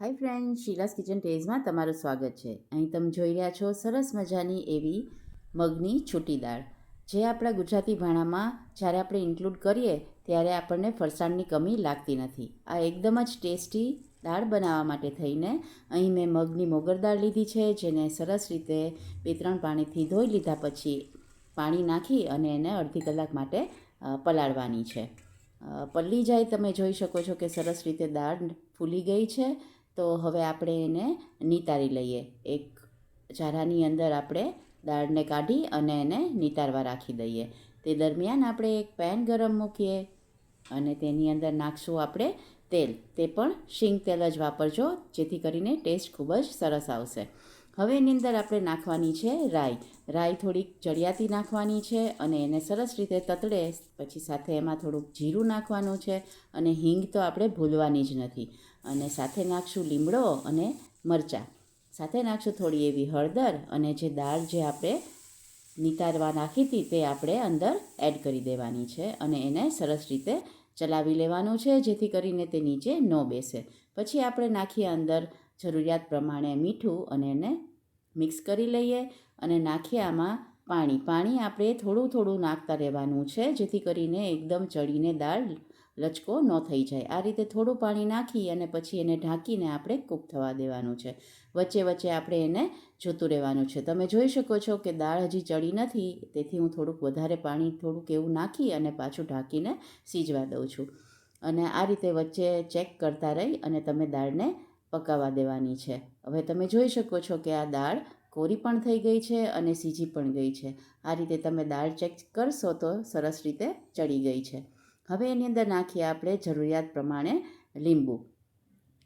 હાય friend, શીલાસ kitchen ટેઝમાં તમારું સ્વાગત છે. અહીં તમે જોઈ રહ્યા છો સરસ મજાની એવી મગની છૂટી દાળ. જે આપણા ગુજરાતી ભાણામાં જ્યારે આપણે ઇન્ક્લુડ કરીએ ત્યારે આપણને ફરસાણની કમી લાગતી નથી. આ એકદમ જ ટેસ્ટી દાળ બનાવવા માટે થઈને અહીં મેં મગની મોગર દાળ લીધી છે, જેને સરસ રીતે બે ત્રણ પાણીથી ધોઈ લીધા પછી પાણી નાખી અને એને અડધી કલાક માટે પલાળવાની છે. પલળી જાય તમે જોઈ શકો છો કે સરસ રીતે દાળ ફૂલી ગઈ છે. તો હવે આપણે એને નિતારી લઈએ. એક ઝારાની અંદર આપણે દાળને કાઢી અને એને નિતારવા રાખી દઈએ. તે દરમિયાન આપણે એક પેન ગરમ મૂકીએ અને તેની અંદર નાખશું આપણે તેલ. તે પણ શીંગ તેલ જ વાપરજો, જેથી કરીને ટેસ્ટ ખૂબ જ સરસ આવશે. હવે એની અંદર આપણે નાખવાની છે રાઈ. રાઈ થોડીક ચડિયાતી નાખવાની છે અને એને સરસ રીતે તતડે, પછી સાથે એમાં થોડુંક જીરું નાખવાનું છે અને હિંગ તો આપણે ભૂલવાની જ નથી. અને સાથે નાખશું લીમડો અને મરચાં. સાથે નાખશું થોડી એવી હળદર અને જે દાળ જે આપણે નિતારવા નાખી હતી તે આપણે અંદર એડ કરી દેવાની છે અને એને સરસ રીતે ચલાવી લેવાનું છે, જેથી કરીને તે નીચે ન બેસે. પછી આપણે નાખીએ અંદર જરૂરિયાત પ્રમાણે મીઠું અને એને મિક્સ કરી લઈએ અને નાખીએ આમાં પાણી. પાણી આપણે થોડું થોડું નાખતા રહેવાનું છે, જેથી કરીને એકદમ ચડીને દાળ લચકો ન થઈ જાય. આ રીતે થોડું પાણી નાખી અને પછી એને ઢાંકીને આપણે કૂક થવા દેવાનું છે. વચ્ચે વચ્ચે આપણે એને જોતું રહેવાનું છે. તમે જોઈ શકો છો કે દાળ હજી ચડી નથી, તેથી હું થોડુંક વધારે પાણી થોડુંક એવું નાખી અને પાછું ઢાંકીને સીજવા દઉં છું. અને આ રીતે વચ્ચે ચેક કરતા રહી અને તમે દાળને પકાવવા દેવાની છે. હવે તમે જોઈ શકો છો કે આ દાળ કોરી પણ થઈ ગઈ છે અને સીજી પણ ગઈ છે. આ રીતે તમે દાળ ચેક કરશો તો સરસ રીતે ચડી ગઈ છે. હવે એની અંદર નાખીએ આપણે જરૂરિયાત પ્રમાણે લીંબુ.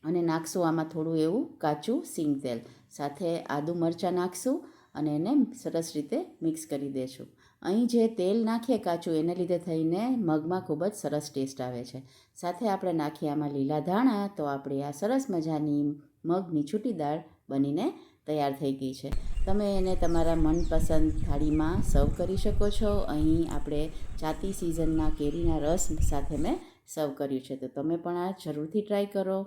અને નાખશું આમાં થોડું એવું કાચું સિંગ તેલ. સાથે આદુ મરચાં નાખશું અને એને સરસ રીતે મિક્સ કરી દઈશું અહીં જે તેલ નાખીએ કાચું, એને લીધે થઈને મગમાં ખૂબ જ સરસ ટેસ્ટ આવે છે. સાથે આપણે નાખીએ આમાં લીલા ધાણા, તો આપણી આ સરસ મજાની મગની છૂટી દાળ બનીને તૈયાર થઈ ગઈ છે. તમે એને તમારા મનપસંદ થાળીમાં સર્વ કરી શકો છો. અહીં આપણે ચાતી સિઝનના કેરીના રસ સાથે મેં સર્વ કર્યું છે. તો તમે પણ આ જરૂરથી ટ્રાય કરો.